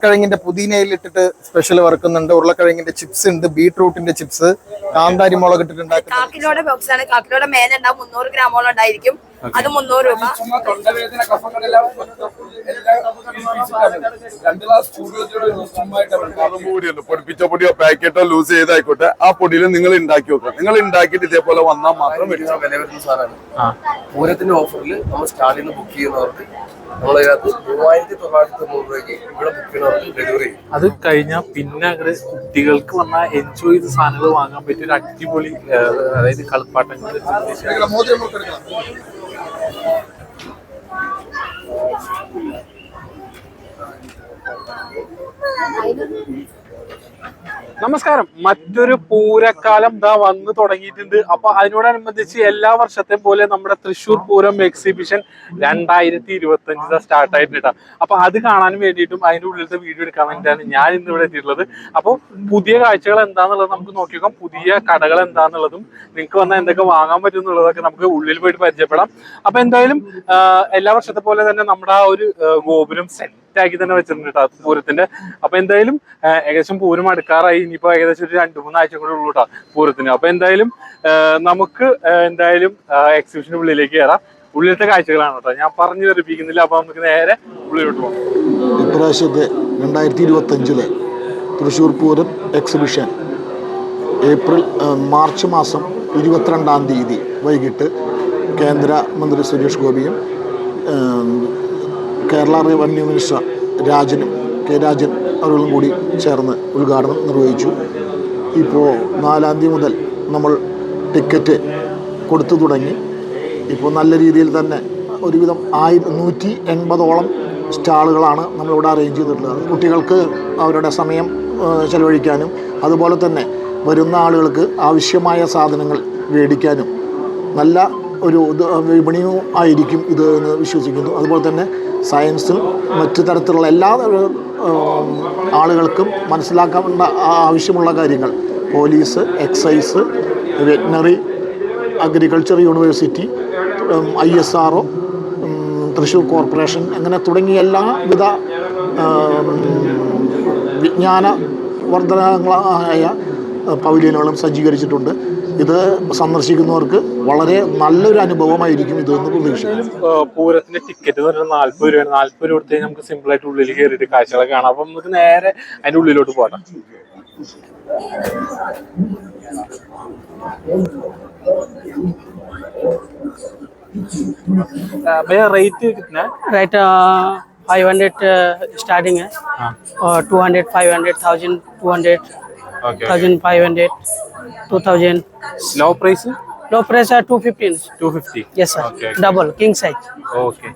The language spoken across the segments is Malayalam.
ഉരുളക്കിഴങ്ങിന്റെ പുതിനയിൽ ഇട്ടിട്ട് സ്പെഷ്യൽ വറുക്കുന്നുണ്ട്. ഉരുളക്കിഴങ്ങിന്റെ ചിപ്സ് ഉണ്ട് ബീട്രൂട്ടിന്റെ ചിപ്സ് കാന്താരി മുളക് ഇട്ടിട്ടുണ്ട് കാക്കിലോടെ ബോക്സ് ആണ്. കാക്കിലോടെ മേലെ ഉണ്ടാവും. മുന്നൂറ് ഗ്രാമോളം ഉണ്ടായിരിക്കും. അത് മുന്നൂറ് രൂപ. പൊടിയുണ്ട് പൊടിപ്പിച്ച പൊടിയോ പാക്കറ്റോ ലൂസ് ചെയ്തായിക്കോട്ടെ. ആ പൊടിയിൽ നിങ്ങൾ ഉണ്ടാക്കി വെക്കുക നിങ്ങൾ ഉണ്ടാക്കിയിട്ട് ഇതേപോലെ വന്നാൽ മാത്രം വില വരുന്ന സാധനമാണ്. പൂരത്തിന്റെ ഓഫറിൽ നമ്മൾ സ്റ്റാർട്ടിൽ നിന്ന് ബുക്ക് ചെയ്യുന്നവർക്ക് നമ്മളതിനകത്ത് മൂവായിരത്തി തൊള്ളായിരത്തി തൊണ്ണൂറ് രൂപയ്ക്ക് ഇവിടെ ബുക്ക് ചെയ്യുന്നവർക്ക് ഡെലിവറി ചെയ്യും. അത് കഴിഞ്ഞാൽ പിന്നെ അങ്ങനെ കുട്ടികൾക്ക് വന്നാൽ എൻജോയ് ചെയ്ത് സാധനങ്ങൾ വാങ്ങാൻ പറ്റിയ ഒരു അടിപൊളി അതായത് കളിപ്പാട്ടങ്ങൾ Thank you. നമസ്കാരം. മറ്റൊരു പൂരക്കാലം ദാ വന്നു തുടങ്ങിയിട്ടുണ്ട്. അപ്പൊ അതിനോടനുബന്ധിച്ച് എല്ലാ വർഷത്തെയും പോലെ നമ്മുടെ തൃശ്ശൂർ പൂരം എക്സിബിഷൻ രണ്ടായിരത്തി ഇരുപത്തി അഞ്ച് സ്റ്റാർട്ട് ആയിട്ടുണ്ട് അപ്പൊ അത് കാണാൻ വേണ്ടിയിട്ടും അതിന്റെ ഉള്ളിലത്തെ വീഡിയോ എടുക്കാൻ വേണ്ടിയിട്ടാണ് ഞാൻ ഇന്ന് ഇവിടെ എത്തിയിട്ടുള്ളത്. അപ്പോൾ പുതിയ കാഴ്ചകൾ എന്താന്നുള്ളത് നമുക്ക് നോക്കി നോക്കാം പുതിയ കടകൾ എന്താന്നുള്ളതും നിങ്ങൾക്ക് വന്നാൽ എന്തൊക്കെ വാങ്ങാൻ പറ്റും എന്നുള്ളതൊക്കെ നമുക്ക് ഉള്ളിൽ പോയിട്ട് പരിചയപ്പെടാം. അപ്പൊ എന്തായാലും എല്ലാ വർഷത്തെ പോലെ തന്നെ നമ്മുടെ ആ ഒരു ഗോപുരം ഗോപുരം സെറ്റ് തന്നെ വെച്ചിട്ടുണ്ട് കേട്ടോ പൂരത്തിന്റെ. അപ്പൊ എന്തായാലും ഏകദേശം പൂരം അടുക്കാറായി. ഇനിയിപ്പോ ഏകദേശം ഒരു രണ്ടു മൂന്ന് ആഴ്ച കൂടെ ഉള്ളൂ കേട്ടോ പൂരത്തിന്. അപ്പൊ എന്തായാലും നമുക്ക് എന്തായാലും എക്സിബിഷന് ഉള്ളിലേക്ക് കയറാം ഉള്ളിലത്തെ കാഴ്ചകളാണ് കേട്ടോ ഞാൻ പറഞ്ഞു തെറിപ്പിക്കുന്നില്ല അപ്പൊ നമുക്ക് നേരെ ഉള്ളിലോട്ട് പോകാം. ഇപ്രാവശ്യത്തെ രണ്ടായിരത്തി ഇരുപത്തി അഞ്ചിലെ Thrissur Pooram exhibition April March മാസം ഇരുപത്തിരണ്ടാം തീയതി വൈകിട്ട് കേന്ദ്ര മന്ത്രി സുരേഷ് ഗോപിയും കേരള റവന്യൂ മിനിസ്റ്റർ രാജനും കെ രാജൻ അവരും കൂടി ചേർന്ന് ഉദ്ഘാടനം നിർവഹിച്ചു. ഇപ്പോൾ നാലാം തീയതി മുതൽ നമ്മൾ ടിക്കറ്റ് കൊടുത്തു തുടങ്ങി. ഇപ്പോൾ നല്ല രീതിയിൽ തന്നെ ഒരുവിധം ആയിരം നൂറ്റി എൺപതോളം സ്റ്റാളുകളാണ് നമ്മളിവിടെ അറേഞ്ച് ചെയ്തിട്ടുള്ളത്. കുട്ടികൾക്ക് അവരുടെ സമയം ചെലവഴിക്കാനും അതുപോലെ തന്നെ വരുന്ന ആളുകൾക്ക് ആവശ്യമായ സാധനങ്ങൾ മേടിക്കാനും നല്ല ഒരു വിപണിയും ആയിരിക്കും ഇത് എന്ന് വിശ്വസിക്കുന്നു. അതുപോലെ തന്നെ സയൻസിൽ മറ്റു തരത്തിലുള്ള എല്ലാ ആളുകൾക്കും മനസ്സിലാക്കേണ്ട ആവശ്യമുള്ള കാര്യങ്ങൾ. Police excise veterinary agriculture university I S R O Thrissur corporation അങ്ങനെ തുടങ്ങിയ എല്ലാവിധ വിജ്ഞാന വർധനങ്ങളായ പവലിയനുകളും സജ്ജീകരിച്ചിട്ടുണ്ട്. ഇത് സന്ദർശിക്കുന്നവർക്ക് വളരെ നല്ലൊരു അനുഭവമായിരിക്കും ഇതെന്ന് പ്രതീക്ഷിക്കുന്നു ആ, പൂരത്തിന്റെ ടിക്കറ്റ് എന്ന് പറഞ്ഞാൽ നാല്പത് രൂപയാണ് നാല്പത് രൂപ കൊടുത്ത് നമുക്ക് സിമ്പിൾ ആയിട്ട് ഉള്ളിൽ കയറിയിട്ട് കാഴ്ചകളൊക്കെ കാണാം അപ്പൊ നമുക്ക് നേരെ അതിന്റെ ഉള്ളിലോട്ട് പോകാം भैया रेट कितना है राइट फाइव हंड्रेड स्टार्टिंग है और two hundred five hundred thousand two hundred thousand five hundred two thousand slow price low price 215 250 yes sir double king size okay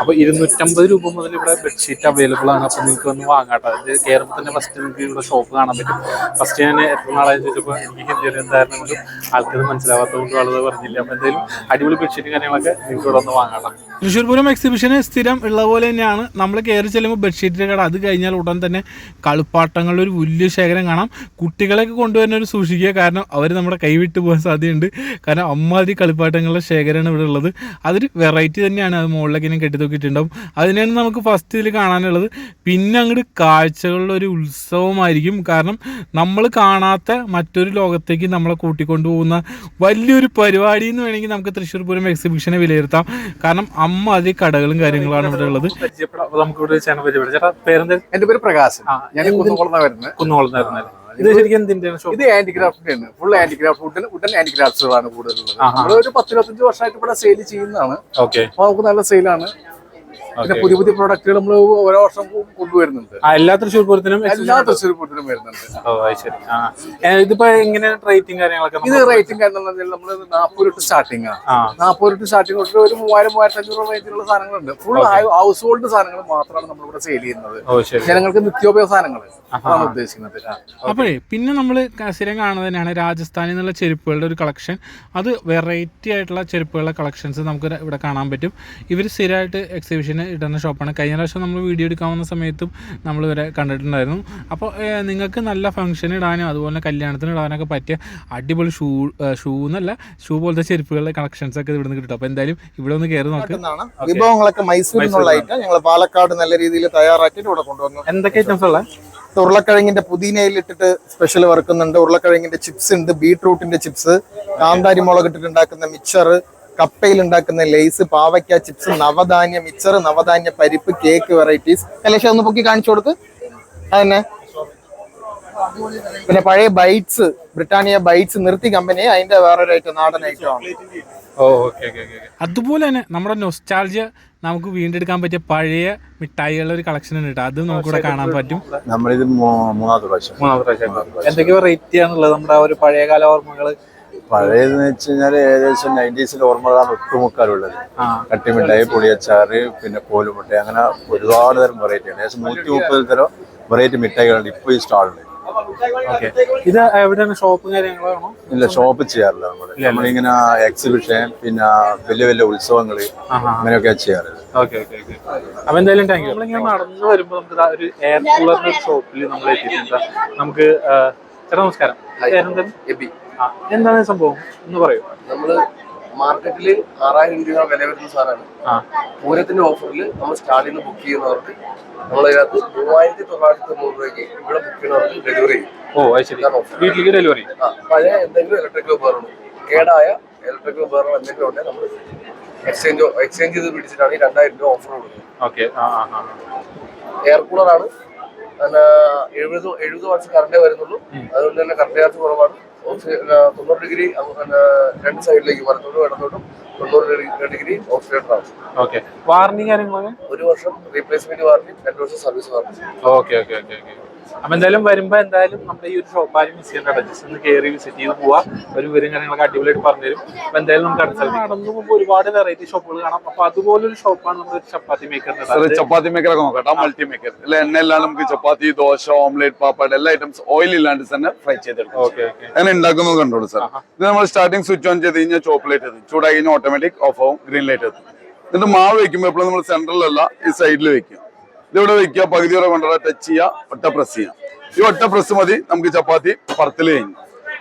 അപ്പോൾ 250 രൂപ മുതൽ ഇവിടെ ബെഡ്ഷീറ്റ് അവൈലബിൾ ആണ്. അപ്പോൾ നിങ്ങൾക്ക് വന്ന് വാങ്ങാട്ടോ ഇത് കേരളത്തിൽ തന്നെ ഫസ്റ്റ് നിങ്ങൾക്ക് ഇവിടെ ഷോപ്പ് കാണാൻ പറ്റും. ഫസ്റ്റ് ഞാൻ എത്ര നാളായി ചോദിച്ചപ്പോൾ എനിക്ക് ഹിന്ദിയിൽ എന്തായിരുന്നു കൊണ്ടും ആൾക്കാർ മനസ്സിലാവാത്തതുകൊണ്ട് വളരെ പറഞ്ഞില്ല. അപ്പോൾ എന്തായാലും അടിപൊളി ബെഡ്ഷീറ്റ് കാര്യങ്ങളൊക്കെ നിങ്ങൾക്ക് ഇവിടെ വന്ന് വാങ്ങാട്ടോ തൃശ്ശൂർ പൂരം എക്സിബിഷന് സ്ഥിരം ഉള്ള പോലെ തന്നെയാണ്. നമ്മൾ കയറി ചെല്ലുമ്പോൾ ബെഡ്ഷീറ്റിന്റെ കട. അത് കഴിഞ്ഞാൽ ഉടൻ തന്നെ കളിപ്പാട്ടങ്ങളുടെ ഒരു വലിയ ശേഖരം കാണാം. കുട്ടികളെയൊക്കെ കൊണ്ടുവരുന്നവർ സൂക്ഷിക്കുക. കാരണം അവർ നമ്മുടെ കൈവിട്ട് പോകാൻ സാധ്യതയുണ്ട്. കാരണം അമ്മാതിരി കളിപ്പാട്ടങ്ങളുടെ ശേഖരമാണ് ഇവിടെ ഉള്ളത്. അതൊരു വെറൈറ്റി തന്നെയാണ്. അത് മുകളിലേക്ക് ഇങ്ങനെ കെട്ടിത്തൂക്കിയിട്ടുണ്ടാവും. അതിനാണ് നമുക്ക് ഫസ്റ്റ് ഇതിൽ കാണാനുള്ളത്. പിന്നെ അങ്ങോട്ട് കാഴ്ചകളുടെ ഒരു ഉത്സവമായിരിക്കും. കാരണം നമ്മൾ കാണാത്ത മറ്റൊരു ലോകത്തേക്ക് നമ്മളെ കൂട്ടിക്കൊണ്ടു പോകുന്ന വലിയൊരു പരിപാടി എന്ന് വേണമെങ്കിൽ നമുക്ക് തൃശ്ശൂർ പൂരം എക്സിബിഷനെ വിലയിരുത്താം. കാരണം അമ്മ അതി കടകളും കാര്യങ്ങളാണ് ഇവിടെ ഉള്ളത്. നമുക്ക് ഇവിടെ ചേട്ടാ പേരെന്താ? എന്റെ പേര് പ്രകാശ് ഞാൻ ഞാൻ വരുന്നത്. കുന്നുകുളന്ന വരുന്നത്. ഇത് ശരിക്കും ഇത് ഹാൻഡിക്രാഫ്റ്റ് ആണ്. ഫുൾ ഹാൻഡിക്രാഫ്റ്റ് ഉടൻ ഹാൻഡിക്രാഫ്റ്റ് ആണ് കൂടുതലുള്ളത്. നമ്മൾ ഒരു പത്തിരുപത്തഞ്ച് വർഷമായിട്ട് ഇവിടെ സെയിൽ ചെയ്യുന്നതാണ്. നമുക്ക് നല്ല സെയിലാണ് പിന്നെ Okay. പുതിയ പുതിയ പ്രൊഡക്റ്റുകൾ നമ്മൾ ഓരോ വർഷം കൊണ്ടുവരുന്നുണ്ട്. എല്ലാ തൃശ്ശൂർ പൂരത്തിനും എല്ലാ തൃശ്ശൂർ പൂരത്തിനും വരുന്നുണ്ട്. ഓ ശരി. ആ. ഇതിപ്പോ എങ്ങനെ റേറ്റിംഗ് കാര്യങ്ങളൊക്കെ ഇത് റേറ്റിംഗ് കാരണം നമ്മൾ നാൽപ്പത് തൊട്ട് സ്റ്റാർട്ടിംഗ് ആണ് നാൽപ്പത് തൊട്ട് സ്റ്റാർട്ടിംഗ് തൊട്ട് ഒരു മൂവായിരം മൂവായിരത്തി അഞ്ഞൂറ് റേഞ്ചിലുള്ള സാധനങ്ങളുണ്ട്. ഫുൾ ഹൗസ് ഹോൾഡ് സാധനങ്ങൾ മാത്രമാണ് നമ്മളിവിടെ സെയിൽ ചെയ്യുന്നത്. ഓ ശരി. ജനങ്ങൾക്ക് നിത്യോപയോഗ സാധനങ്ങൾ അതാണ് ഉദ്ദേശിക്കുന്നത്. അപ്പോഴേ പിന്നെ നമ്മൾ സ്ഥിരം കാണുന്നത് തന്നെയാണ്. രാജസ്ഥാനിൽ നിന്നുള്ള ചെരുപ്പുകളുടെ ഒരു കളക്ഷൻ അത് വെറൈറ്റി ആയിട്ടുള്ള ചെരുപ്പുകളുടെ കളക്ഷൻസ് നമുക്ക് ഇവിടെ കാണാൻ പറ്റും. ഇവർ സ്ഥിരമായിട്ട് എക്സിബിഷന് ഇടുന്ന ഷോപ്പാണ്. കഴിഞ്ഞ പ്രാവശ്യം നമ്മൾ വീഡിയോ എടുക്കാവുന്ന സമയത്തും നമ്മൾ ഇവരെ കണ്ടിട്ടുണ്ടായിരുന്നു. അപ്പോൾ നിങ്ങൾക്ക് നല്ല ഫംഗ്ഷൻ ഇടാനും അതുപോലെ കല്യാണത്തിന് ഇടാനൊക്കെ പറ്റിയ അടിപൊളി ഷൂ ഷൂ എന്നല്ല ഷൂ പോലത്തെ ചെരുപ്പുകളുടെ കളക്ഷൻസ് ഒക്കെ ഇവിടുന്ന് കിട്ടും. അപ്പോൾ എന്തായാലും ഇവിടെ ഒന്ന് കയറി നോക്ക്. വിഭവങ്ങളൊക്കെ മൈസൂരിൽ നിന്നുള്ളതായിട്ട് ഞങ്ങൾ പാലക്കാട് നല്ല രീതിയിൽ തയ്യാറാക്കിയിട്ട് ഇവിടെ കൊണ്ടുവന്നു. എന്തൊക്കെ ഐറ്റംസ് ഉള്ളത് ഉരുളക്കിഴങ്ങിന്റെ പുതിനയിൽ ഇട്ടിട്ട് സ്പെഷ്യൽ വറുക്കുന്നുണ്ട്. ഉരുളക്കിഴങ്ങിന്റെ ചിപ്സ് ഉണ്ട്. ബീട്രൂട്ടിന്റെ ചിപ്സ് കാന്താരി മുളക് ഇട്ടിട്ട് ഉണ്ടാക്കുന്ന മിച്ചർ കപ്പയിൽ ഉണ്ടാക്കുന്ന ലേസ് പാവയ്ക്ക ചിപ്സ് നവധാന്യ മിച്ചർ നവധാന്യ പരിപ്പ് കേക്ക് വെറൈറ്റീസ്. കലേശം ഒന്ന് പൊക്കി കാണിച്ചു കൊടുക്ക്. അതന്നെ. പിന്നെ പഴയ ബൈറ്റ്സ് ബ്രിട്ടാനിയ ബൈറ്റ്സ് നിർത്തി കമ്പനി അതിന്റെ വേറൊരു ഐറ്റം നാടൻ ഐറ്റം ആണ് അതുപോലെ തന്നെ നമ്മുടെ നൊസ്റ്റാൾജിയ നമുക്ക് വീണ്ടെടുക്കാൻ പറ്റിയ പഴയ മിഠായികളുടെ ഒരു കളക്ഷൻ ഉണ്ട് കേട്ടോ. അത് നമുക്കിവിടെ കാണാൻ പറ്റും. നമ്മളിത് മൂന്നാമത്തെ പ്രാവശ്യം. മൂന്നാമത്തെ പ്രാവശ്യം. എന്തൊക്കെ വെറൈറ്റി ആണുള്ളത് നമ്മുടെ ആ ഒരു പഴയകാല ഓർമ്മകൾ പഴയതെന്ന് വെച്ച് കഴിഞ്ഞാൽ ഏകദേശം നയന്റീസിലെ ഓർമ്മകളാണ് ഒട്ടുമുക്കാലുള്ളത്. കട്ടിമിഠായി പുളിയച്ചാറ് പിന്നെ കോലുമുട്ട അങ്ങനെ ഒരുപാട് തരം വെറൈറ്റി ആണ്. ഏകദേശം നൂറ്റി മുപ്പത് തരം വെറൈറ്റി മിഠായികളുണ്ട് ഇപ്പോൾ ഈ സ്റ്റാളിൽ ഇത് എവിടെയാണ് ഷോപ്പും കാര്യങ്ങളാണോ ഇല്ല ഷോപ്പ് ചെയ്യാറില്ല നമ്മൾ നമ്മളിങ്ങനെ എക്സിബിഷൻ പിന്നെ വലിയ വലിയ ഉത്സവങ്ങൾ അങ്ങനെയൊക്കെ ചെയ്യാറ്. Okay okay okay. അപ്പൊ എന്തായാലും താങ്ക് യു നമ്മളിങ്ങനെ നടന്നു വരുമ്പോൾ നമുക്ക് ഒരു എയർ കൂളറിന്റെ ഷോപ്പിൽ നമ്മൾ എത്തിയിട്ടുണ്ട്. നമുക്ക് ചേട്ടാ നമസ്കാരം? എബി. എന്താണ് സംഭവം? എന്ന് പറയൂ. നമ്മൾ മാർക്കറ്റിൽ ആറായിരം രൂപ വില വരുന്ന സാധനമാണ്. പൂരത്തിന്റെ ഓഫറിൽ നമ്മൾ സ്റ്റാളിൽ നിന്ന് ബുക്ക് ചെയ്യുന്നവർക്ക് നമ്മളതിനകത്ത് മൂവായിരത്തി തൊള്ളായിരത്തി തൊണ്ണൂറ് രൂപയ്ക്ക് ഇവിടെ ബുക്ക് ചെയ്യുന്നവർക്ക് ഡെലിവറി വീട്ടിലേക്ക് ഡെലിവറി പഴയ എന്തെങ്കിലും ഇലക്ട്രിക്കൽ ഉപകരണം കേടായ ഇലക്ട്രിക്കൽ ഉപകരണം എന്തെങ്കിലും ഉണ്ടെങ്കിൽ നമ്മൾ എക്സ്ചേഞ്ച് എക്സ്ചേഞ്ച് ചെയ്ത് പിടിച്ചിട്ടാണ് ഈ രണ്ടായിരം രൂപ ഓഫർ കൊടുക്കുന്നത്. എയർ കൂളറാണ് എഴുപത് എഴുപത് വർഷം കറണ്ടേ വരുന്നുള്ളൂ. അതുകൊണ്ട് തന്നെ കറണ്ട് ചാർജ് കുറവാണ്. തൊണ്ണൂറ് ഡിഗ്രി രണ്ട് സൈഡിലേക്ക് വലത്തോട്ടും ഇടത്തോട്ടും തൊണ്ണൂറ് ഡിഗ്രി- ഓക്സിഡേറ്റർ ഓക്കെ. കാര്യങ്ങളൊക്കെ? ഒരു വർഷം റീപ്ലേസ്മെന്റ് വാറണ്ടി രണ്ട് വർഷം service warranty. Okay okay okay okay. അപ്പൊ എന്തായാലും വരുമ്പോ എന്തായാലും നമ്മുടെ ഈ ഒരു ഷോപ്പായാലും ആരും മിസ് ചെയ്യണ്ട ജസ്റ്റ് ഒന്ന് കയറി വിസിറ്റ് ചെയ്ത് പോവാ. ഒരു വിവരം കാര്യങ്ങളൊക്കെ അടിപൊളിയായിട്ട് പറഞ്ഞുതരും. അപ്പൊ എന്തായാലും നമുക്ക് അടുത്ത നടന്നു പോകുമ്പോൾ ഒരുപാട് വെറൈറ്റി ഷോപ്പുകൾ കാണാം. അപ്പൊ അതുപോലൊരു ഷോപ്പാണ് നമ്മുടെ ചപ്പാത്തി മേക്കറിന്റെ സാർ ചപ്പാത്തി മേക്കർ ഒക്കെ നോക്കട്ടെ മൾട്ടി മേക്കർ അല്ല? എണ്ണ എല്ലാം നമുക്ക് ചപ്പാത്തി ദോശ ഓംലേറ്റ് പാപ്പാട് എല്ലാ ഐറ്റംസ് ഓയിൽ ഇല്ലാണ്ട് തന്നെ ഫ്രൈ ചെയ്തെടുക്കും. ഓക്കെ ഓക്കെ അങ്ങനെ ഉണ്ടാക്കുന്നത് കണ്ടോളൂ സാർ ഇത് നമ്മൾ സ്റ്റാർട്ടിങ് സ്വിച്ച് ഓൺ ചെയ്ത് കഴിഞ്ഞാൽ ചോക്ലേറ്റ് ലൈറ്റ് എത്തും. ചൂടായി കഴിഞ്ഞാൽ ഓട്ടോമാറ്റിക് ഓഫ് ആവും ഗ്രീൻ ലൈറ്റ് എത്തും. എന്നിട്ട് മാവ് വെക്കുമ്പോൾ എപ്പോഴും നമ്മൾ സെൻട്രലല്ല ഈ സൈഡിൽ വെക്കുക ഇതിവിടെ വെക്കുക. പകുതി വരെ കൊണ്ടുവരാ. ടച്ച് ചെയ്യുക. ഒറ്റ പ്രസ് ചെയ്യാം ഈ ഒറ്റ പ്രസ് മതി. നമുക്ക് ചപ്പാത്തി പറത്തിൽ കഴിഞ്ഞു.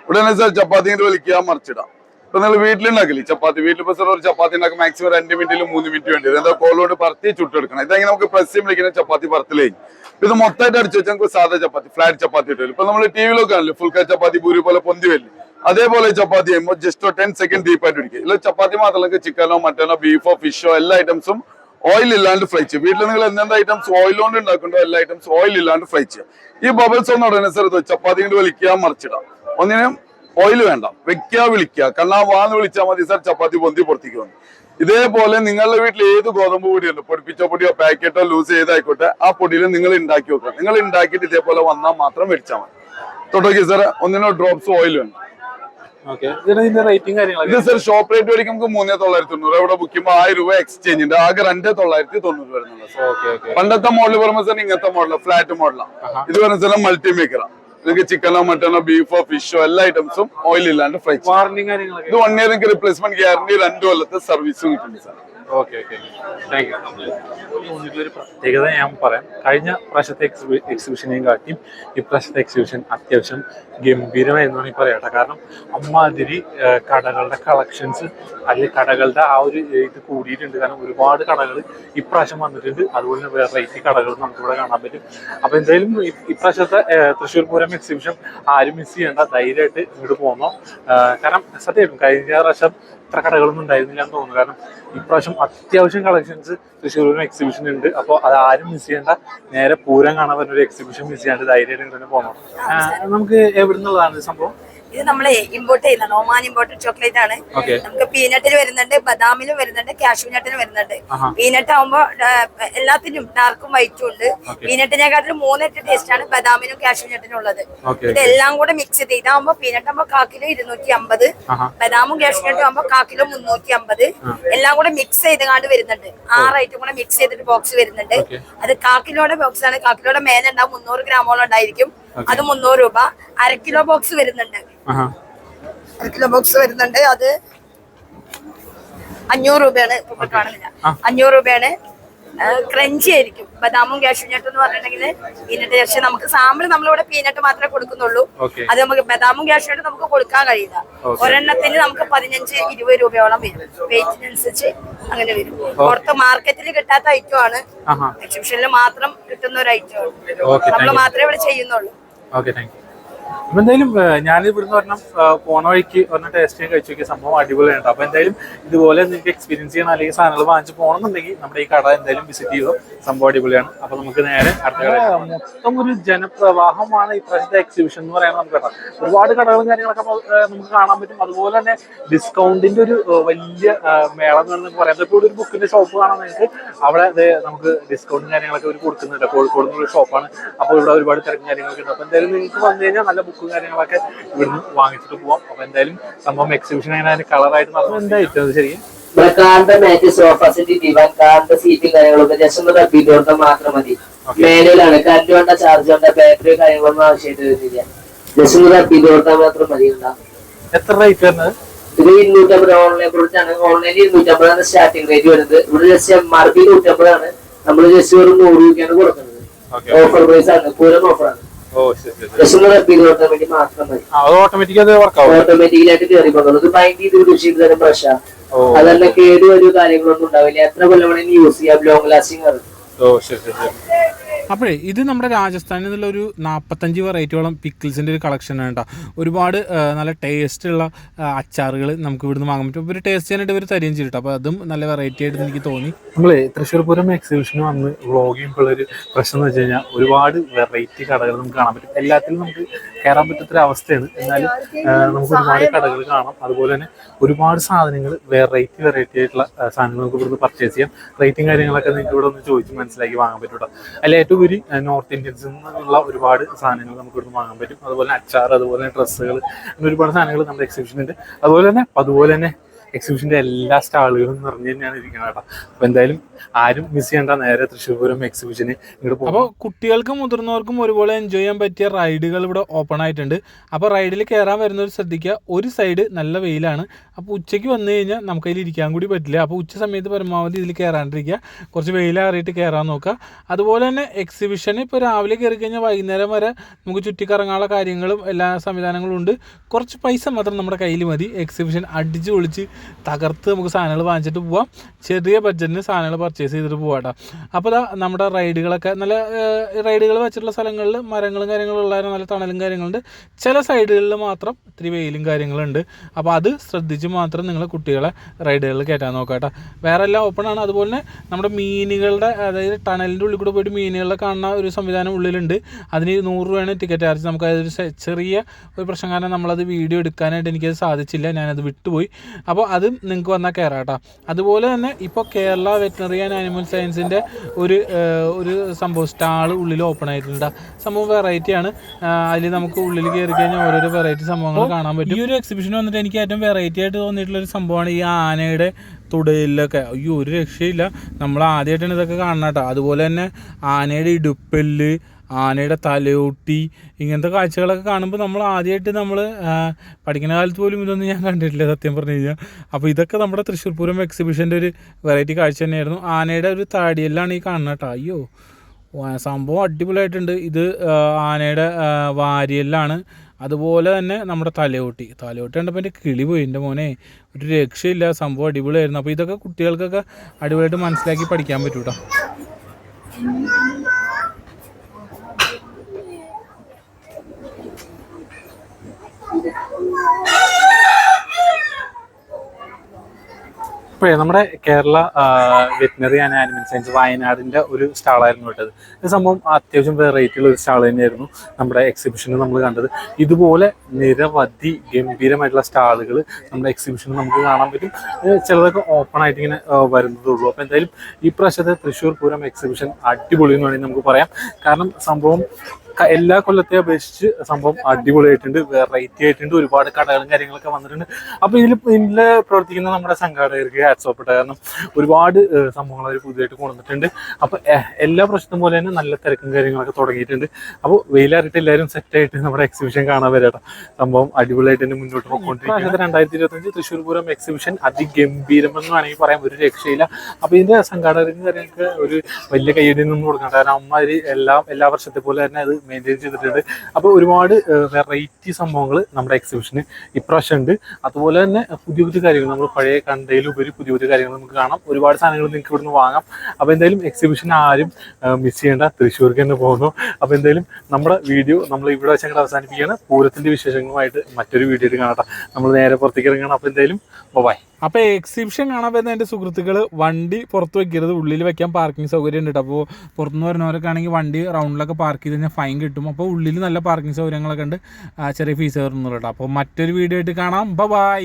ഉടനെ സാർ ചപ്പാത്തി ഇങ്ങനെ വലിക്കുക മറിച്ചിടാം. ഇപ്പൊ നിങ്ങൾ വീട്ടിലുണ്ടാക്കില്ലേ? ചപ്പാത്തി. വീട്ടിൽ സാർ ഒരു ചപ്പാത്തി ഉണ്ടാക്കും മാക്സിമം രണ്ട് മിനിറ്റിൽ മൂന്ന് മിനിറ്റ് വേണ്ടി വരും. എന്താ കോളുകൊണ്ട് പറത്തി ചുട്ടെടുക്കണം. ഇതെങ്ങനെ നമുക്ക് പ്രസ് ചെയ്യുമ്പോൾ വിളിക്കുന്ന ചപ്പാത്തി പറത്തിൽ കഴിഞ്ഞു. ഇത് മൊത്തമായിട്ട് അടിച്ചു വെച്ചാൽ നമുക്ക് സാധാ ചപ്പാത്തി ഫ്ലാറ്റ് ചപ്പാത്തി ഇട്ട് വരും. ഇപ്പൊ നമ്മൾ ടി വിയിലൊക്കെ ആണല്ലോ ഫുൾ കൈ ചപ്പാത്തി പൂരി പോലെ പൊന്തി വരില്ല? അതേപോലെ ചപ്പാത്തി ചെയ്യുമ്പോൾ ജസ്റ്റ് ടെൻ സെക്കൻഡ് ഡീപ്പായിട്ട് പിടിക്കുക. ഇല്ല ചപ്പാത്തി മാത്രമല്ല ചിക്കനോ മട്ടനോ ബീഫോ ഫിഷോ എല്ലാ ഐറ്റംസും ഓയിൽ ഇല്ലാണ്ട് ഫ്രൈ ചെയ്യും വീട്ടിൽ നിങ്ങൾ എന്തെന്ത് ഐറ്റംസ് ഓയിൽ കൊണ്ട് ഉണ്ടാക്കുന്നുണ്ടോ എല്ലാ ഐറ്റംസ് ഓയിൽ ഇല്ലാണ്ട് ഫ്രൈ ചെയ്യുക. ഈ ബബിൾസ് ഒന്ന് ഉടനെ സ്ഥലത്ത് ചപ്പാത്തി കൊണ്ട് വലിക്കുക മറിച്ചിടാം ഒന്നിനും ഓയിൽ വേണ്ട. വെക്കുക വിളിക്കുക. കണ്ണാ വാന്ന് വിളിച്ചാൽ മതി സാർ ചപ്പാത്തി പൊന്തി പുറത്തേക്ക് വന്നു. ഇതേപോലെ നിങ്ങളുടെ വീട്ടിൽ ഏത് ഗോതമ്പ് പൊടിയുണ്ട്? പൊടിപ്പിച്ച പൊടിയോ പാക്കറ്റോ ലൂസ് ചെയ്തായിക്കോട്ടെ ആ പൊടിയിൽ നിങ്ങൾ ഉണ്ടാക്കി വെക്കുക. നിങ്ങൾ ഉണ്ടാക്കിയിട്ട് ഇതേപോലെ വന്നാൽ മാത്രം മേടിച്ചാൽ മതി. തൊട്ടോക്കി സാർ ഒന്നിനോ ഡ്രോപ്സ് ഓയിൽ വേണം ഇത് സർ ഷോപ്പ് റേറ്റ് വரைക്കും നമുക്ക് മൂന്നേ തൊള്ളായിരത്തി തൊണ്ണൂറ് ഇവിടെ ബുക്ക് ചെയ്യുമ്പോൾ ആയിരം രൂപ എക്സ്ചേഞ്ച് ഉണ്ട്. ആകെ രണ്ടേ തൊള്ളായിരത്തി തൊണ്ണൂറ് വരുന്നുണ്ട് പണ്ടത്തെ മോഡൽ പറയുമ്പോൾ സാർ ഇങ്ങനത്തെ മോഡലാണ് ഫ്ലാറ്റ് മോഡലാണ് ഇത് പറയുന്ന സാർ മൾട്ടി മേക്കറാണ് നിങ്ങൾക്ക് ചിക്കനോ മട്ടനോ ബീഫോ ഫിഷോ എല്ലാ ഐറ്റംസും ഓയിൽ ഇല്ലാണ്ട് ഫ്രൈ കാര്യങ്ങളൊക്കെ. ഇത് വൺ ഇയർ നിങ്ങൾക്ക് റിപ്ലേസ്മെന്റ് ഗ്യാരണ്ടി രണ്ടു കൊല്ലത്തെ സർവീസും കിട്ടും സാർ ഓക്കെ ഒരു പ്രത്യേകത ഞാൻ പറയാം. കഴിഞ്ഞ പ്രാവശ്യത്തെ എക്സിബി എക്സിബിഷനെയും കാട്ടിയും ഇപ്രാവശ്യത്തെ എക്സിബിഷൻ അത്യാവശ്യം ഗംഭീരമായിരുന്നു വേണമെങ്കിൽ പറയട്ടെ കാരണം അമ്മാതിരി കടകളുടെ കളക്ഷൻസ് അല്ലെങ്കിൽ കടകളുടെ ആ ഒരു ഇത് കൂടിയിട്ടുണ്ട്. കാരണം ഒരുപാട് കടകൾ ഇപ്രാവശ്യം വന്നിട്ടുണ്ട്. അതുപോലെ തന്നെ വെറൈറ്റി കടകൾ നമുക്കിവിടെ കാണാൻ പറ്റും. അപ്പോൾ എന്തായാലും ഇപ്രാവശ്യത്തെ തൃശ്ശൂർ പൂരം എക്സിബിഷൻ ആരും മിസ് ചെയ്യേണ്ട. ധൈര്യമായിട്ട് ഇങ്ങോട്ട് പോകുന്നു കാരണം സത്യമായിട്ടും കഴിഞ്ഞ പ്രാവശ്യം ഇത്ര കടകളൊന്നും ഉണ്ടായിരുന്നില്ല എന്ന് തോന്നുന്നു. കാരണം ഇപ്രാവശ്യം അത്യാവശ്യം കളക്ഷൻസ് തൃശ്ശൂരിന് എക്സിബിഷൻ ഉണ്ട്. അപ്പോൾ അത് ആരും മിസ് ചെയ്യേണ്ട. നേരെ പൂരം കാണാൻ പറ്റുന്ന ഒരു എക്സിബിഷൻ മിസ് ചെയ്യാണ്ട് ധൈര്യമായിട്ട് തന്നെ പോകണം നമുക്ക് എവിടെ നിന്നുള്ളതാണ് സംഭവം? ഇത് നമ്മളെ ഇമ്പോർട്ട് ചെയ്യുന്നതാണ് ഒമാൻ ഇമ്പോർട്ടഡ് ചോക്ലേറ്റ് ആണ്. നമുക്ക് പീനട്ടിൽ വരുന്നുണ്ട് ബദാമിലും വരുന്നുണ്ട് കാഷ്യൂ നട്ടിലും വരുന്നുണ്ട്. പീനട്ട് ആവുമ്പോ എല്ലാത്തിനും ഡാർക്കും വൈറ്റും ഉണ്ട്. പീനട്ടിനെക്കാട്ടിലും മൂന്നെട്ട് ടേസ്റ്റ് ആണ് ബദാമിനും കാഷ്യൂ നട്ടിനും ഉള്ളത്. ഇതെല്ലാം കൂടെ മിക്സ് ചെയ്ത് ഇതാവുമ്പോ പീനട്ട് ആകുമ്പോ കാക്കിലോ ഇരുന്നൂറ്റി അമ്പത്. ബദാമും കാഷ്യൂ നട്ടും ആകുമ്പോ കാക്കിലോ മുന്നൂറ്റി അമ്പത് എല്ലാം കൂടെ മിക്സ് ചെയ്ത് കാണ്ട് വരുന്നുണ്ട് ആറ് ഐറ്റം കൂടെ മിക്സ് ചെയ്തിട്ട് ബോക്സ് വരുന്നുണ്ട്. അത് കാക്കിലോടെ ബോക്സ് ആണ്. കാക്കിലോടെ മേലെ ഉണ്ടാവും മുന്നൂറ് ഗ്രാമോളം ഉണ്ടായിരിക്കും. അത് മുന്നൂറ് രൂപ. അര കിലോ ബോക്സ് വരുന്നുണ്ട്. അര കിലോ ബോക്സ് വരുന്നുണ്ട്. അത് അഞ്ഞൂറ് രൂപയാണ് ഇപ്പൊ കാണുന്നില്ല. അഞ്ഞൂറ് രൂപയാണ്. ക്രഞ്ചി ആയിരിക്കും. ബദാമും കാഷ്യൂനട്ടും എന്ന് പറഞ്ഞിട്ടുണ്ടെങ്കിൽ പീനട്ട് പക്ഷെ നമുക്ക് സാമ്പിൾ നമ്മളിവിടെ പീനട്ട് മാത്രമേ കൊടുക്കുന്നുള്ളൂ. അത് നമുക്ക് ബദാമും കാഷ്യൂനട്ടും നമുക്ക് കൊടുക്കാൻ കഴിയില്ല. ഒരെണ്ണത്തിന് നമുക്ക് പതിനഞ്ച് ഇരുപത് രൂപയോളം വരും. വെയിറ്റിനനുസരിച്ച് അങ്ങനെ വരും. പുറത്ത് മാർക്കറ്റിൽ കിട്ടാത്ത ഐറ്റം ആണ്. എക്സിബിഷനിൽ മാത്രം കിട്ടുന്ന ഒരു ഐറ്റം ആണ്. നമ്മൾ മാത്രമേ ഇവിടെ ചെയ്യുന്നുള്ളൂ. ഓക്കെ താങ്ക് യു അപ്പൊ എന്തായാലും ഞാൻ ഇവിടുന്ന് ഒരെണ്ണം പോണ വഴിക്ക് ഒരെണ്ണം ടേസ്റ്റ് ചെയ്യാൻ കഴിച്ചു നോക്കിയ സംഭവം അടിപൊളിയാണ് അപ്പൊ എന്തായാലും ഇതുപോലെ നിങ്ങൾക്ക് എക്സ്പീരിയൻസ് ചെയ്യണം അല്ലെങ്കിൽ സാധനങ്ങൾ വാങ്ങിച്ച് പോകണമെന്നുണ്ടെങ്കിൽ നമ്മുടെ ഈ കട എന്തായാലും വിസിറ്റ് ചെയ്തോ സംഭവം അടിപൊളിയാണ്. അപ്പൊ നമുക്ക് നേരെ അടുത്ത കട മൊത്തം ഒരു ജനപ്രവാഹമാണ് ഇപ്രാവശ്യത്തെ എക്സിബിഷൻ എന്ന് പറയുന്നത് നമുക്ക് കേട്ടോ. ഒരുപാട് കടകളും കാര്യങ്ങളൊക്കെ നമുക്ക് കാണാൻ പറ്റും. അതുപോലെ തന്നെ ഡിസ്കൗണ്ടിന്റെ ഒരു വലിയ മേള എന്ന് പറയുന്നത് പറയാം. ഇപ്പോൾ ഒരു ബുക്കിന്റെ ഷോപ്പ് കാണാൻ നിങ്ങൾക്ക് അവിടെ നമുക്ക് ഡിസ്കൗണ്ടും കാര്യങ്ങളൊക്കെ അവർ കൊടുക്കുന്നുണ്ട്. കോഴിക്കോട് നിന്നുള്ള ഷോപ്പാണ് അപ്പോൾ ഇവിടെ ഒരുപാട് തിരക്കും കാര്യങ്ങളൊക്കെ ഉണ്ട്. അപ്പോൾ എന്തായാലും നിങ്ങൾക്ക് വന്നു കഴിഞ്ഞാൽ നല്ല ബുക്കും കാര്യങ്ങളൊക്കെ ഇവിടുന്ന് വാങ്ങിച്ചിട്ട് പോവാം. അപ്പൊ എന്തായാലും സംഭവം എക്സിബിഷൻ അങ്ങനെ അതിന് കളറായിട്ട് നടന്നു എന്തായിട്ടും ശരിക്കും ഇവിടെ കാറിന്റെ മാറ്റ് സോഫ സെറ്റ് ദിവാൻ കാറിന്റെ സീറ്റും കാര്യങ്ങളൊക്കെ ജസ്റ്റ് ഒന്ന് മാത്രം മതി. മേലിലാണ് കറണ്ട് വേണ്ട ചാർജ് വേണ്ട ബാറ്ററി കാര്യങ്ങളൊന്നും ആവശ്യമായിട്ട് വരുന്നില്ല. ജസ്റ്റ് ഒന്ന് തപ്പിട്ട് മാത്രം മതി ഉണ്ടാവും എത്ര റേറ്റ് വരുന്നത്? ഇത് ഇരുന്നൂറ്റമ്പത് ഓൺലൈൻ പ്രൊഡക്റ്റ് ആണ്. ഓൺലൈനിൽ ഇരുന്നൂറ്റമ്പതാണ് സ്റ്റാർട്ടിംഗ് റേറ്റ് വരുന്നത്. ഇവിടെ ജസ്റ്റ് എം ആർ പി നൂറ്റമ്പതാണ്. നമ്മൾ ജസ്റ്റ് ഒരു നൂറ് രൂപയ്ക്കാണ് കൊടുക്കുന്നത്. ഓഫർ പ്രൈസ് ആണ്. പൂരം ഓഫറാണ്. ജസ്റ്റ് ഒന്ന് തപ്പിട്ട് കൊടുത്താൽ വേണ്ടി മാത്രം മതി ആ അത് ഓട്ടോമാറ്റിക് അത് വർക്കാവും ഓട്ടോമാറ്റിക്കലായിട്ട് കയറി പോകുന്നുള്ളൂ ഇത് ബൈൻഡ് ചെയ്ത് തരം അതല്ല കേട് ഒരു കാര്യങ്ങളൊന്നും ഉണ്ടാവില്ല. എത്ര കൊല്ലം വേണമെങ്കിലും യൂസ് ചെയ്യാം. ലോങ് ലാസ്റ്റിംഗ് ആണ്. അപ്പോഴേ ഇത് നമ്മുടെ രാജസ്ഥാനിൽ നിന്നുള്ള ഒരു നാൽപ്പത്തഞ്ച് വെറൈറ്റിയോളം പിക്കിൾസിന്റെ ഒരു കളക്ഷൻ ആണ് കേട്ടോ. ഒരുപാട് നല്ല ടേസ്റ്റുള്ള അച്ചാറുകൾ നമുക്ക് ഇവിടുന്ന് വാങ്ങാൻ പറ്റും. ഒരു ടേസ്റ്റ് ചെയ്യാനായിട്ട് ഇവർ തരുകയും കേട്ടോ. അപ്പോൾ അതും നല്ല വെറൈറ്റി ആയിട്ട് എനിക്ക് തോന്നി. നമ്മൾ തൃശ്ശൂർ പൂരം എക്സിബിഷന് വന്ന് വ്ളോഗ് ചെയ്യുമ്പോഴൊരു പ്രശ്നം എന്ന് വെച്ച് കഴിഞ്ഞാൽ ഒരുപാട് വെറൈറ്റി കടകൾ നമുക്ക് കാണാൻ പറ്റും. എല്ലാത്തിലും നമുക്ക് കയറാൻ പറ്റാത്തൊരു അവസ്ഥയാണ്. എന്നാലും നമുക്ക് ഒരുപാട് കടകൾ കാണാം. അതുപോലെ തന്നെ ഒരുപാട് സാധനങ്ങൾ വെറൈറ്റി വെറൈറ്റി ആയിട്ടുള്ള സാധനങ്ങൾ നമുക്ക് ഇവിടുന്ന് പർച്ചേസ് ചെയ്യാം. റേറ്റും കാര്യങ്ങളൊക്കെ നിങ്ങൾക്ക് ഇവിടെ ഒന്ന് ചോദിച്ച് മനസ്സിലാക്കി വാങ്ങാൻ പറ്റും കേട്ടോ. അല്ല ഏറ്റവും ഉപരി നോർത്ത് ഇന്ത്യൻസ് നിന്നുള്ള ഒരുപാട് സാധനങ്ങൾ നമുക്ക് ഇവിടുന്ന് വാങ്ങാൻ പറ്റും. അതുപോലെ അച്ചാർ അതുപോലെ ഡ്രസ്സുകൾ അങ്ങനെ ഒരുപാട് സാധനങ്ങൾ നമ്മുടെ എക്സിബിഷനുണ്ട് അതുപോലെ തന്നെ അതുപോലെ തന്നെ എക്സിബിഷന്റെ എല്ലാ സ്റ്റാളുകളും നിറഞ്ഞു തന്നെയാണ് ഇരിക്കുന്നത് കേട്ടോ. അപ്പൊ എന്തായാലും ആരും മിസ് ചെയ്യേണ്ട. നേരെ തൃശ്ശൂർ പൂരം എക്സിബിഷന് ഇങ്ങോട്ട് അപ്പോൾ കുട്ടികൾക്കും മുതിർന്നവർക്കും ഒരുപോലെ എൻജോയ് ചെയ്യാൻ പറ്റിയ റൈഡുകൾ ഇവിടെ ഓപ്പൺ ആയിട്ടുണ്ട്. അപ്പോൾ റൈഡിൽ കയറാൻ വരുന്നവർ ശ്രദ്ധിക്കുക ഒരു സൈഡ് നല്ല വെയിലാണ്. അപ്പോൾ ഉച്ചയ്ക്ക് വന്നു കഴിഞ്ഞാൽ നമുക്ക് അതിൽ ഇരിക്കാൻ കൂടി പറ്റില്ല. അപ്പോൾ ഉച്ച സമയത്ത് പരമാവധി ഇതിൽ കയറാണ്ടിരിക്കുക കുറച്ച് വെയിലാറിയിട്ട് കയറാൻ നോക്കുക. അതുപോലെ തന്നെ എക്സിബിഷന് ഇപ്പോൾ രാവിലെ കയറി കഴിഞ്ഞാൽ വൈകുന്നേരം വരെ നമുക്ക് ചുറ്റിക്കറങ്ങാനുള്ള കാര്യങ്ങളും എല്ലാ സംവിധാനങ്ങളും ഉണ്ട്. കുറച്ച് പൈസ മാത്രം നമ്മുടെ കയ്യിൽ മതി. എക്സിബിഷൻ അടിച്ചു പൊളിച്ച് തകർത്ത് നമുക്ക് സാധനങ്ങൾ വാങ്ങിച്ചിട്ട് പോവാം. ചെറിയ ബഡ്ജറ്റിന് സാധനങ്ങൾ പർച്ചേസ് ചെയ്തിട്ട് പോവാം കേട്ടോ അപ്പോൾ നമ്മുടെ റൈഡുകളൊക്കെ നല്ല റൈഡുകൾ വെച്ചിട്ടുള്ള സ്ഥലങ്ങളിൽ മരങ്ങളും കാര്യങ്ങളും ഉള്ള നല്ല തണലും കാര്യങ്ങളുണ്ട്. ചില സൈഡുകളിൽ മാത്രം ഇത്തിരി വെയിലും കാര്യങ്ങളുണ്ട്. അപ്പോൾ അത് ശ്രദ്ധിച്ച് മാത്രം നിങ്ങൾ കുട്ടികളെ റൈഡുകളിൽ കയറ്റാൻ നോക്കുക കേട്ടോ വേറെ എല്ലാം ഓപ്പൺ ആണ്. അതുപോലെ തന്നെ നമ്മുടെ മീനുകളുടെ അതായത് ടണലിന്റെ ഉള്ളിൽ കൂടെ പോയിട്ട് മീനുകളെ കാണുന്ന ഒരു സംവിധാനം ഉള്ളിലുണ്ട്. അതിന് നൂറ് രൂപയാണ് ടിക്കറ്റ് ചാർജ് നമുക്ക് അതൊരു ചെറിയ ഒരു പ്രശ്നം കാരണം നമ്മളത് വീഡിയോ എടുക്കാനായിട്ട് എനിക്കത് സാധിച്ചില്ല. ഞാനത് വിട്ടുപോയി. അപ്പോൾ അത് നിങ്ങൾക്ക് വന്നാൽ കയറാം കേട്ടോ. അതുപോലെ തന്നെ ഇപ്പോൾ കേരള വെറ്റിനറി ആൻഡ് ആനിമൽ സയൻസിന്റെ ഒരു ഒരു സംഭവം സ്റ്റാൾ ഉള്ളിൽ ഓപ്പൺ ആയിട്ടുണ്ട്. സംഭവം വെറൈറ്റിയാണ് അതിൽ നമുക്ക് ഉള്ളിൽ കയറി കഴിഞ്ഞാൽ ഓരോരോ വെറൈറ്റി സംഭവങ്ങൾ കാണാൻ പറ്റും. ഈ ഒരു എക്സിബിഷൻ വന്നിട്ട് എനിക്ക് ഏറ്റവും വെറൈറ്റി ആയിട്ട് തോന്നിയിട്ടുള്ള ഒരു സംഭവമാണ് ഈ ആനയുടെ തുടയിലൊക്കെ. അയ്യോ ഒരു രക്ഷയില്ല. നമ്മൾ ആദ്യമായിട്ടാണ് ഇതൊക്കെ കാണണം കേട്ടോ. അതുപോലെ തന്നെ ആനയുടെ ഇടുപ്പല്ല് ആനയുടെ തലയോട്ടി ഇങ്ങനത്തെ കാഴ്ചകളൊക്കെ കാണുമ്പോൾ നമ്മൾ ആദ്യമായിട്ട് നമ്മൾ പഠിക്കുന്ന കാലത്ത് പോലും ഇതൊന്നും ഞാൻ കണ്ടിട്ടില്ല സത്യം പറഞ്ഞു കഴിഞ്ഞാൽ അപ്പോൾ ഇതൊക്കെ നമ്മുടെ തൃശ്ശൂർ പൂരം എക്സിബിഷന്റെ ഒരു വെറൈറ്റി കാഴ്ച തന്നെയായിരുന്നു. ആനയുടെ ഒരു താടിയെല്ലാം ഈ കാണുന്നത് കേട്ടോ. അയ്യോ സംഭവം അടിപൊളിയായിട്ടുണ്ട്. ഇത് ആനയുടെ വാരിയല്ലാണ്. അതുപോലെ തന്നെ നമ്മുടെ തലയോട്ടി. തലയോട്ടി കണ്ടപ്പോൾ എന്റെ കിളി പോയി. എന്റെ മോനെ ഒരു രക്ഷയില്ല. സംഭവം അടിപൊളിയായിരുന്നു. അപ്പോൾ ഇതൊക്കെ കുട്ടികൾക്കൊക്കെ അടിപൊളിയായിട്ട് മനസ്സിലാക്കി പഠിക്കാൻ പറ്റൂ ഇപ്പോഴേ നമ്മുടെ Kerala veterinary and animal science വയനാടിന്റെ ഒരു സ്റ്റാളായിരുന്നു കേട്ടത്. ഇത് സംഭവം അത്യാവശ്യം വെറൈറ്റി ഉള്ള ഒരു സ്റ്റാൾ തന്നെയായിരുന്നു നമ്മുടെ എക്സിബിഷനിൽ നമ്മൾ കണ്ടത്. ഇതുപോലെ നിരവധി ഗംഭീരമായിട്ടുള്ള സ്റ്റാളുകൾ നമ്മുടെ എക്സിബിഷനിൽ നമുക്ക് കാണാൻ പറ്റും. ചിലതൊക്കെ ഓപ്പൺ ആയിട്ട് ഇങ്ങനെ വരുന്നതേ വരുന്നതുള്ളൂ അപ്പോൾ എന്തായാലും ഈ പ്രാവശ്യത്തെ തൃശ്ശൂർ പൂരം എക്സിബിഷൻ അടിപൊളി എന്ന് വേണമെങ്കിൽ നമുക്ക് പറയാം. കാരണം സംഭവം എല്ലാ കൊല്ലത്തെ അപേക്ഷിച്ച് സംഭവം അടിപൊളിയായിട്ടുണ്ട്. വെറൈറ്റി ആയിട്ടുണ്ട്. ഒരുപാട് കടകളും കാര്യങ്ങളൊക്കെ വന്നിട്ടുണ്ട്. അപ്പോൾ ഇതിൽ ഇതിൽ പ്രവർത്തിക്കുന്ന നമ്മുടെ സംഘാടകർക്ക് ഹാറ്റ്സ് കാരണം ഒരുപാട് സംഭവങ്ങൾ അവർ പുതിയതായിട്ട് കൊണ്ടുവന്നിട്ടുണ്ട്. അപ്പോൾ എല്ലാ പ്രശ്നം പോലെ തന്നെ നല്ല തിരക്കും കാര്യങ്ങളൊക്കെ തുടങ്ങിയിട്ടുണ്ട്. അപ്പോൾ വെയിലാറിട്ട് എല്ലാവരും സെറ്റായിട്ട് നമ്മുടെ എക്സിബിഷൻ കാണാൻ വരാട്ടോ സംഭവം അടിപൊളിയായിട്ട് തന്നെ മുന്നോട്ട് പോയിക്കൊണ്ടിരിക്കുന്നത് രണ്ടായിരത്തി ഇരുപത്തഞ്ച് തൃശ്ശൂർ പൂരം എക്സിബിഷൻ അതിഗംഭീരം എന്ന് വേണമെങ്കിൽ പറയാം. ഒരു രക്ഷയില്ല. അപ്പോൾ ഇതിന്റെ സംഘാടകർക്ക് കാര്യങ്ങൾക്ക് ഒരു വലിയ കയ്യടി നിന്ന് കൊടുക്കണം കാരണം അമ്മ എല്ലാ എല്ലാ വർഷത്തെ പോലെ തന്നെ അത് മെയിന്റെയിൻ ചെയ്തിട്ടുണ്ട്. അപ്പോൾ ഒരുപാട് വെറൈറ്റി സംഭവങ്ങൾ നമ്മുടെ എക്സിബിഷന് ഇപ്രാവശ്യം ഉണ്ട്. അതുപോലെ തന്നെ പുതിയ പുതിയ കാര്യങ്ങൾ നമ്മൾ പഴയ കണ്ടതിലുപരി പുതിയ പുതിയ കാര്യങ്ങൾ നമുക്ക് കാണാം. ഒരുപാട് സാധനങ്ങൾ നിങ്ങൾക്ക് ഇവിടുന്ന് വാങ്ങാം. അപ്പോൾ എന്തായാലും എക്സിബിഷൻ ആരും മിസ് ചെയ്യേണ്ട. തൃശ്ശൂർക്ക് തന്നെ പോകുന്നു അപ്പോൾ എന്തായാലും നമ്മുടെ വീഡിയോ നമ്മൾ ഇവിടെ വെച്ച് അങ്ങോട്ട് അവസാനിപ്പിക്കുകയാണ്. പൂരത്തിന്റെ വിശേഷങ്ങളുമായിട്ട് മറ്റൊരു വീഡിയോയിൽ കാണട്ടെ നമ്മൾ നേരെ പുറത്തേക്ക് ഇറങ്ങണം അപ്പോൾ എന്തായാലും ബൈ അപ്പോൾ എക്സിബിഷൻ കാണാൻ വരുന്ന എന്റെ സുഹൃത്തുക്കൾ വണ്ടി പുറത്ത് വെക്കരുത്. ഉള്ളിൽ വെക്കാൻ പാർക്കിംഗ് സൗകര്യം ഉണ്ട് കേട്ടോ അപ്പോൾ പുറത്തുനിന്ന് വരുന്നവരൊക്കെ ആണെങ്കിൽ വണ്ടി റൗണ്ടിലൊക്കെ പാർക്ക് ചെയ്ത് കഴിഞ്ഞാൽ ഫൈൻ കിട്ടും. അപ്പോൾ ഉള്ളിൽ നല്ല പാർക്കിംഗ് സൗകര്യങ്ങളൊക്കെ ഉണ്ട്. ചെറിയ ഫീസ് വരുന്നുള്ളൂ കേട്ടോ അപ്പോൾ മറ്റൊരു വീഡിയോ ആയിട്ട് കാണാം. ബൈ